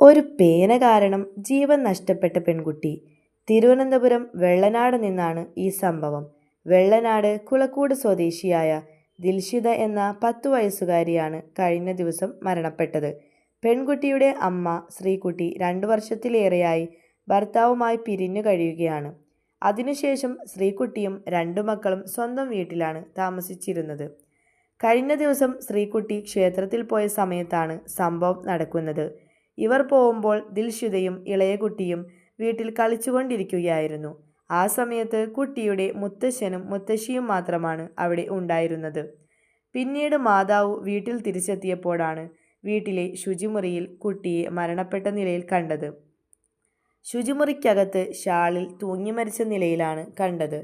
ഒരു പേന കാരണം ജീവൻ നഷ്ടപ്പെട്ട പെൺകുട്ടി. തിരുവനന്തപുരം വെള്ളനാട് നിന്നാണ് ഈ സംഭവം. വെള്ളനാട് കുളക്കൂട് സ്വദേശിയായ ദിൽഷിത എന്ന പത്തു വയസ്സുകാരിയാണ് കഴിഞ്ഞ ദിവസം മരണപ്പെട്ടത്. പെൺകുട്ടിയുടെ അമ്മ ശ്രീകുട്ടി രണ്ടു വർഷത്തിലേറെയായി ഭർത്താവുമായി പിരിഞ്ഞു കഴിയുകയാണ്. അതിനുശേഷം ശ്രീകുട്ടിയും രണ്ടു മക്കളും സ്വന്തം വീട്ടിലാണ് താമസിച്ചിരുന്നത്. കഴിഞ്ഞ ദിവസം ശ്രീകുട്ടി ക്ഷേത്രത്തിൽ പോയ സമയത്താണ് സംഭവം നടക്കുന്നത്. ഇവർ പോകുമ്പോൾ ദിൽഷിതയും ഇളയ കുട്ടിയും വീട്ടിൽ കളിച്ചുകൊണ്ടിരിക്കുകയായിരുന്നു. ആ സമയത്ത് കുട്ടിയുടെ മുത്തശ്ശനും മുത്തശ്ശിയും മാത്രമാണ് അവിടെ ഉണ്ടായിരുന്നത്. പിന്നീട് മാതാവ് വീട്ടിൽ തിരിച്ചെത്തിയപ്പോഴാണ് വീട്ടിലെ ശുചിമുറിയിൽ കുട്ടിയെ മരണപ്പെട്ട നിലയിൽ കണ്ടത്. ശുചിമുറിക്കകത്ത് ഷാളിൽ തൂങ്ങി മരിച്ച നിലയിലാണ് കണ്ടത്.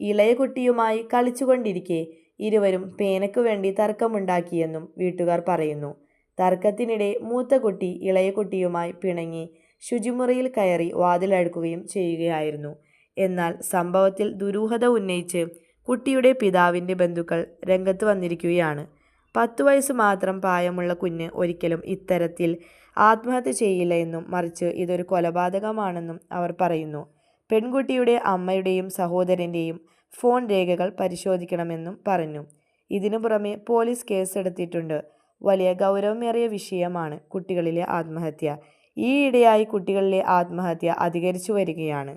ഇളയ കുട്ടിയുമായി കളിച്ചുകൊണ്ടിരിക്കെ ഇരുവരും പേനയ്ക്കു വേണ്ടി തർക്കമുണ്ടാക്കിയെന്നും വീട്ടുകാർ പറയുന്നു. തർക്കത്തിനിടെ മൂത്ത കുട്ടി ഇളയ കുട്ടിയുമായി പിണങ്ങി ശുചിമുറിയിൽ കയറി വാതിലടുക്കുകയും ചെയ്യുകയായിരുന്നു. എന്നാൽ സംഭവത്തിൽ ദുരൂഹത ഉന്നയിച്ച് കുട്ടിയുടെ പിതാവിന്റെ ബന്ധുക്കൾ രംഗത്ത് വന്നിരിക്കുകയാണ്. പത്തു വയസ്സ് മാത്രം പ്രായമുള്ള കുഞ്ഞ് ഒരിക്കലും ഇത്തരത്തിൽ ആത്മഹത്യ ചെയ്യില്ല എന്നും മറിച്ച് ഇതൊരു കൊലപാതകമാണെന്നും അവർ പറയുന്നു. പെൺകുട്ടിയുടെ അമ്മയുടെയും സഹോദരന്റെയും ഫോൺ രേഖകൾ പരിശോധിക്കണമെന്നും പറഞ്ഞു. ഇതിനു പുറമെ പോലീസ് കേസെടുത്തിട്ടുണ്ട്. വലിയ ഗൗരവമേറിയ വിഷയമാണ് കുട്ടികളിലെ ആത്മഹത്യ. ഈയിടെയായി കുട്ടികളിലെ ആത്മഹത്യ അധികരിച്ചു വരികയാണ്.